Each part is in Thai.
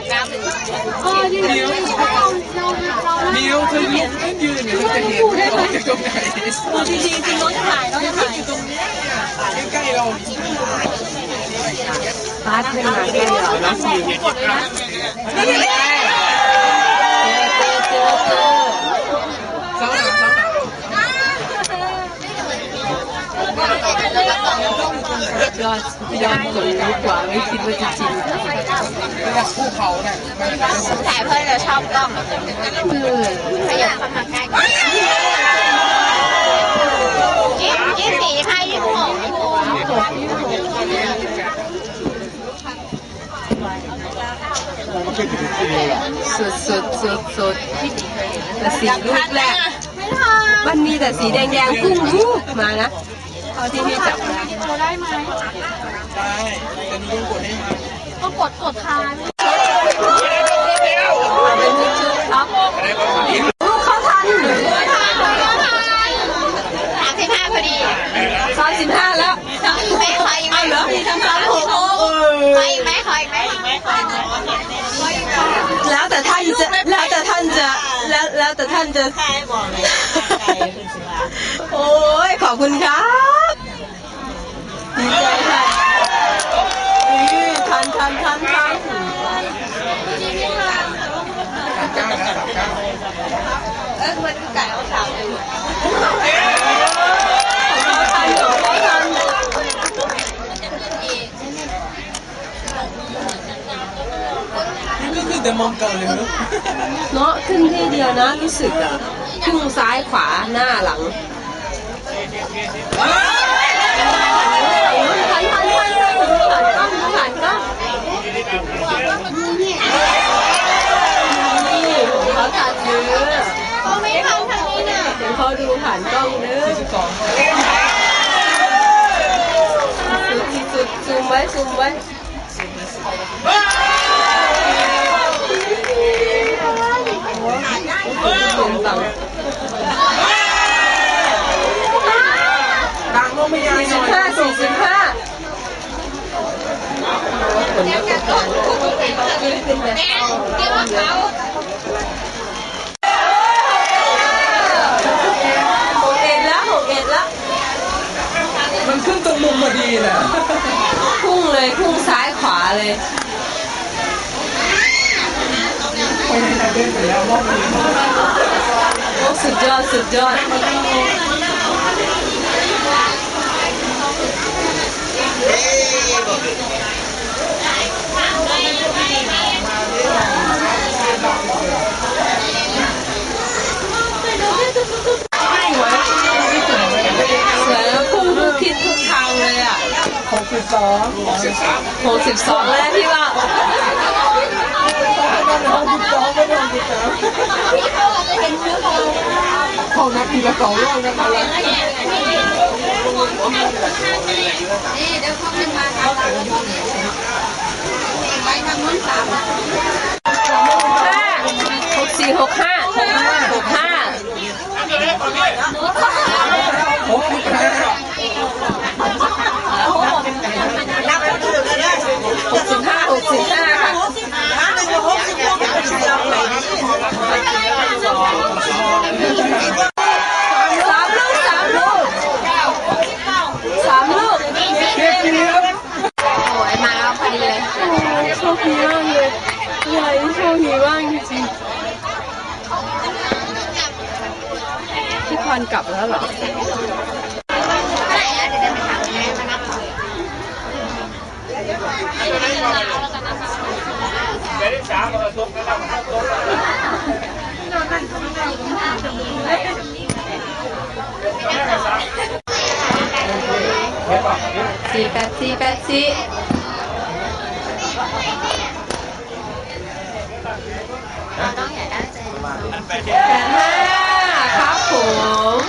นมันรู้จักน้ำเลยเออยืนยืนเราเราเราเดียวเธอยืนยืนอยู่จะเห็นเราจะตรงไหนจริงจริงจริงน้องจะถ่ายอยู่ตรงนี้ใกล้ๆเราปาดขึ้นมาแค่เดียวนะเจอเจอเจอเจอ สาวหนาสาวหนาย อดยอดคนรู้กว่าไม่คิดว่าจะจริงระดับภูเขาน่ะมันจะเป็นแต่เพื่อนเราชอบกล้องคือขยับเข้ามาใกล้ยี่ยี่สี่ห้ายี่หกยี่หกสุดสุดสุดสุดแต่สีลูกแรกมันมีแต่สีแดงแดงพุ่งวูบมานะ เอาที่พี่จับได้เราได้ไหมได้แต่นี่ยังกดให้มก็กดกดทานเป็นมิชุดครับลูกเขาทันสามสิบห้าพอดีสามสิบห้าแล้วแม่คอยอีกไหมเหรอมีทำสามหกคอยอีกไหมคอยอีกไหมคอยอีกไหมแล้วแต่ท่านจะแล้วแต่ท่านจะแล้วแล้วแต่ท่านจะโอ้ยขอบคุณครับ เอ้ยมันคือไก่เอาสามอยู่ก็คือแต่มองเก่าเลยเนอะเนาะขึ้นที่เดียวนะรู้สึกอะขึ้นซ้ายขวาหน้าหลังทันทันทันทันผ่านกล้องผ่านกล้องนี่ของเขาทันเนื้อ เขาไม่ทำทางนี้น่ะ เดี๋ยวเขานกล้องเนื้อสิบสองสุดที่สุดซูมไว้ซูมไว้เป็นตังดังลงไม่ยายหสิน่บอยห้าสี่สิบห้าผลกอบกแม่เกี่ยวกับเขา พอดีน่ะพุ่งเลยพุ่งซ้ายขวาเลยสุดยอดสุดยอด สองหกสิบสามหกสิบสองแล้วพี่ว่าหกสิบสองไม่ได้หกสิบสามเข้านับทีละสองรอบนะครับนี่เดี๋ยวเขาไม่มาเอาไปทางนู้นสาม ห้าหกสี่หกห้าหกห้าหกห้า หกสิบห้า หกสิบห้าหกสิบห้าค่ะสามลูกสามลูกสามลูก เก็บเลยโอ้ยมาแล้วพอดีเลยโชคดีมากเลยยายโชคดีมากจริงๆพี่พรกลับแล้วเหรอเท่ไหร่นะเดี๋ยวเดินไปถามแม่มานับ สี่แปดสี่แปดสี่น้องอยากได้ใจแปดห้าครับผม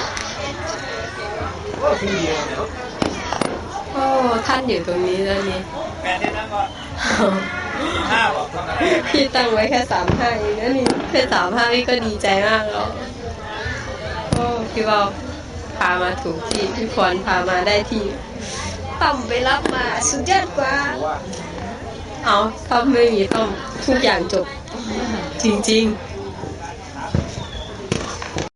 โอ้ท่านอยู่ตรงนี้แล้วนี่แปดที่นั่งก่อนห้าบอกพี่ตั้งไว้แค่สามห้าเองนะนี่แค่สามห้าพี่ก็ดีใจมากแล้วโอ้พี่ว่าพามาถูกที่พี่พรพามาได้ที่ ต่อมไปรับมาสุดยอดกว่า เอาถ้าไม่มีต้อมทุกอย่างจบ จริงๆ